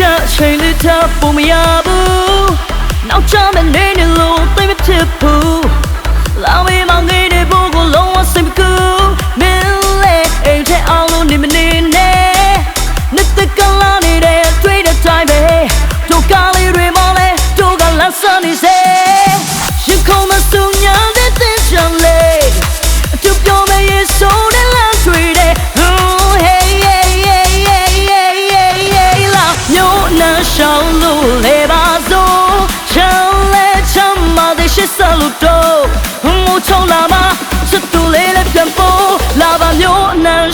ချိန်လေးထပ်ပုံမရဘူးနောက်ချမယ်နေနေလို့သိမဖြစ်ဘူးလာမေးမောင်ငယ်တဲ့ဘိုးကိုလုံးဝစိတ်မကူမင်းလေအိမ်ထဲအောင်လို့နေမနေနဲ့နှစ်သက်ကန်လာနေတဲ့တွေ့တဲ့တိုင်းပဲတို့ကလေးတွေမောင်းလဲတို့ကလမ်းစနေစေ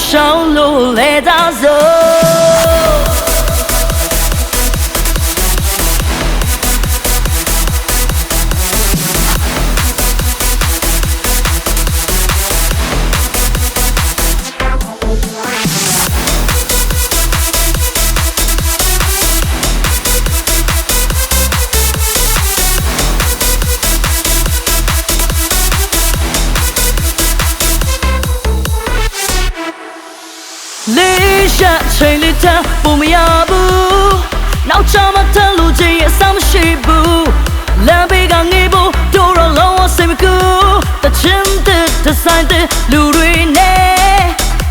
上路累 nụ? လေးရချိန်လေးတန်းပုံမရဘူးနောက်ချမတလူကြီးရဲ့အဆောင်မရှိဘူးလမ်းဘေးကငေးဖို့တို့တော့လုံးဝစိတ်မကူတချင်းတဲ့ဒီဇိုင်းတဲ့လူတွေနဲ့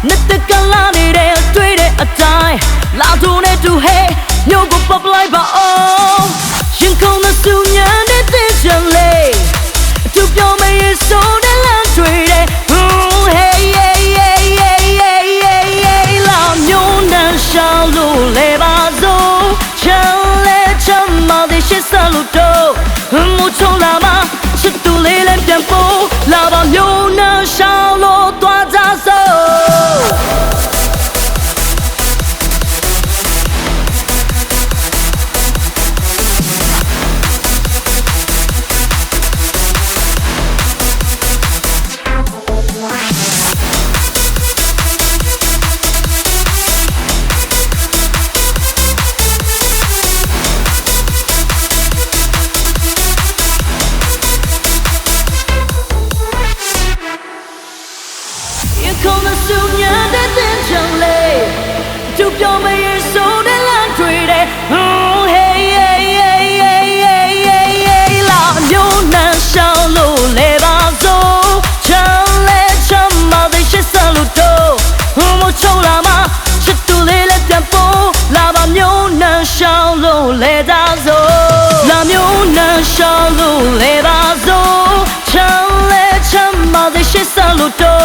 နှစ်တက်ကလာနေတဲ့တွေ့တဲ့အတိုင်းလာတူနဲ့တူဟဲ့မျိုးကိုပပလိုက်ပါအောင်ရင် ရှောင်းလို့လေပါစို့ချမ်းလဲချမ်းမတဲ့ရှစ်ဆလို့တော့မချုံလာမချစ်တူလေးလည်းပြန်ပို့လာပါမျိုး ပြောမရင်ဆုံးတဲ့လမ်းတွေတဲ့ Oh hey hey hey hey hey hey hey လာမျိုးနန်းရှောင်းလို့လဲပါစို့ချမ်းလဲချမ်းမတဲ့ရှစ်ဆန်လို့တော့ဟိုမချုံလာမချစ်သူလေးလည်းပြန်ပို့လာပါမျိုးနန်းရှောင်းလို့လဲတာစို့လာမျိုးနန်းရှောင်းလို့လဲပါစို့ချမ်းလဲချမ်းမတဲ့ရှစ်ဆန်လို့တော့